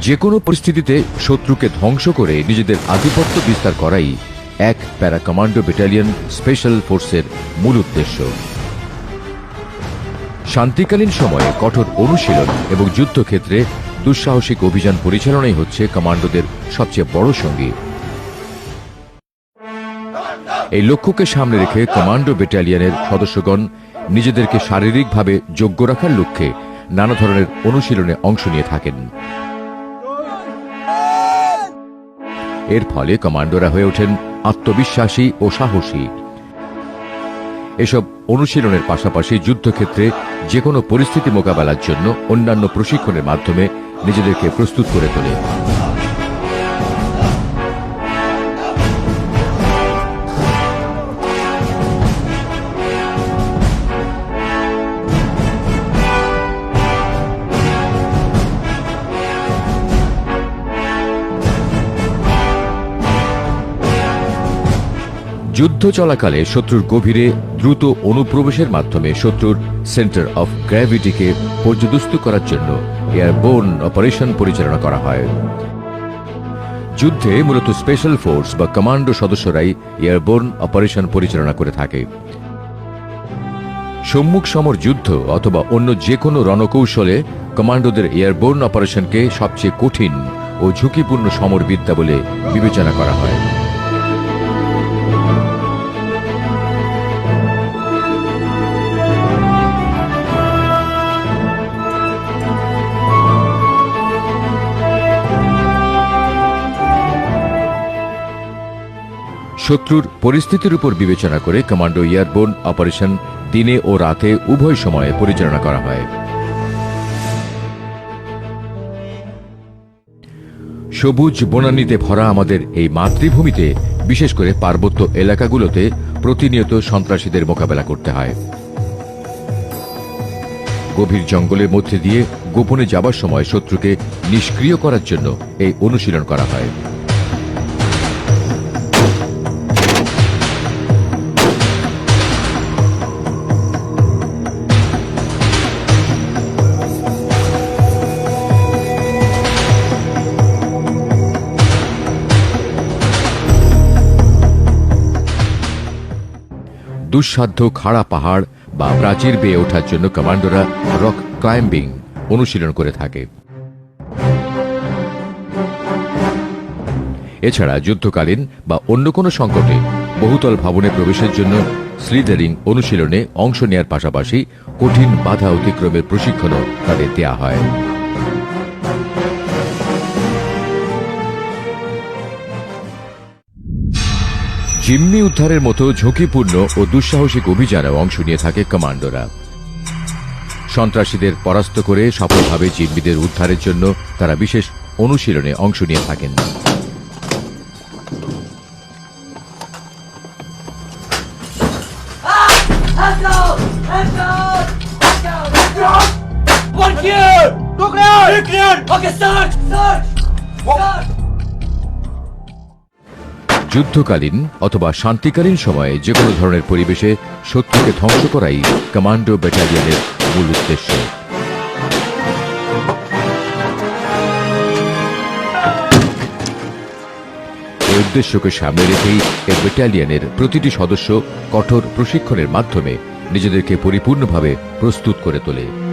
যে কোনো পরিস্থিতিতে শত্রুকে ধ্বংস করে নিজেদের আধিপত্য বিস্তার করাই এক প্যারা কমান্ডো ব্যাটালিয়ন স্পেশাল ফোর্সের মূল উদ্দেশ্য। শান্তিকালীন সময়ে কঠোর অনুশীলন এবং যুদ্ধক্ষেত্রে দুঃসাহসিক অভিযান পরিচালনাই হচ্ছে কমান্ডোদের সবচেয়ে বড় সঙ্গী। এই লক্ষ্যকে সামনে রেখে কমান্ডো ব্যাটালিয়নের সদস্যগণ নিজেদেরকে শারীরিকভাবে যোগ্য রাখার লক্ষ্যে নানা ধরনের অনুশীলনে অংশ নিয়ে থাকেন। এর ফলে কমান্ডোরা হয়ে ওঠেন আত্মবিশ্বাসী ও সাহসী। এসব অনুশীলনের পাশাপাশি যুদ্ধক্ষেত্রে যে কোনো পরিস্থিতি মোকাবেলার জন্য অন্যান্য প্রশিক্ষণের মাধ্যমে নিজেদেরকে প্রস্তুত করে তোলে। যুদ্ধ চলাকালে শত্রুর গভীরে দ্রুত অনুপ্রবেশের মাধ্যমে শত্রুর সেন্টার অফ গ্র্যাভিটিকে পর্যদস্ত করার জন্য এয়ারবোর্ন অপারেশন পরিচালনা করা হয়। যুদ্ধে মূলত স্পেশাল ফোর্স বা কমান্ডো সদস্যরাই এয়ারবোর্ন অপারেশন পরিচালনা করে থাকে। সম্মুখ সমর যুদ্ধ অথবা অন্য যে কোনো রণকৌশলে কমান্ডোদের এয়ারবোর্ন অপারেশনকে সবচেয়ে কঠিন ও ঝুঁকিপূর্ণ সমরবিদ্যা বলে বিবেচনা করা হয়। শত্রুর পরিস্থিতির উপর বিবেচনা করে কমান্ডো এয়ারবোর্ন অপারেশন দিনে ও রাতে উভয় সময়ে পরিচালনা করা হয়। সবুজ বনানীতে ভরা আমাদের এই মাতৃভূমিতে, বিশেষ করে পার্বত্য এলাকাগুলোতে প্রতিনিয়ত সন্ত্রাসীদের মোকাবেলা করতে হয়। গভীর জঙ্গলের মধ্যে দিয়ে গোপনে যাবার সময় শত্রুকে নিষ্ক্রিয় করার জন্য এই অনুশীলন করা হয়। দুঃসাধ্য খাড়া পাহাড় বা প্রাচীর বেয়ে ওঠার জন্য কমান্ডোরা রক ক্লাইম্বিং অনুশীলন করে থাকে। এছাড়া যুদ্ধকালীন বা অন্য কোনো সংকটে বহুতল ভবনে প্রবেশের জন্য স্লিদারিং অনুশীলনে অংশ নেয়ার পাশাপাশি কঠিন বাধা অতিক্রমের প্রশিক্ষণও তাদের দেয়া হয়। জিম্মি উদ্ধারের মতো ঝুঁকিপূর্ণ ও দুঃসাহসিক অভিযানেও অংশ নিয়ে থাকে কমান্ডোরা সন্ত্রাসীদের পরাস্ত করে সফলভাবে জিম্মিদের উদ্ধারের জন্য তারা বিশেষ অনুশীলনে অংশ নিয়ে থাকেন! Hands down! Hands down! যুদ্ধকালীন অথবা শান্তিকালীন সময়ে যে কোনো ধরনের পরিবেশে শত্রুকে ধ্বংস করাই কমান্ডো ব্যাটালিয়নের মূল উদ্দেশ্য। উদ্দেশ্যকে সামনে রেখেই এই ব্যাটালিয়নের প্রতিটি সদস্য কঠোর প্রশিক্ষণের মাধ্যমে নিজেদেরকে পরিপূর্ণভাবে প্রস্তুত করে তোলে।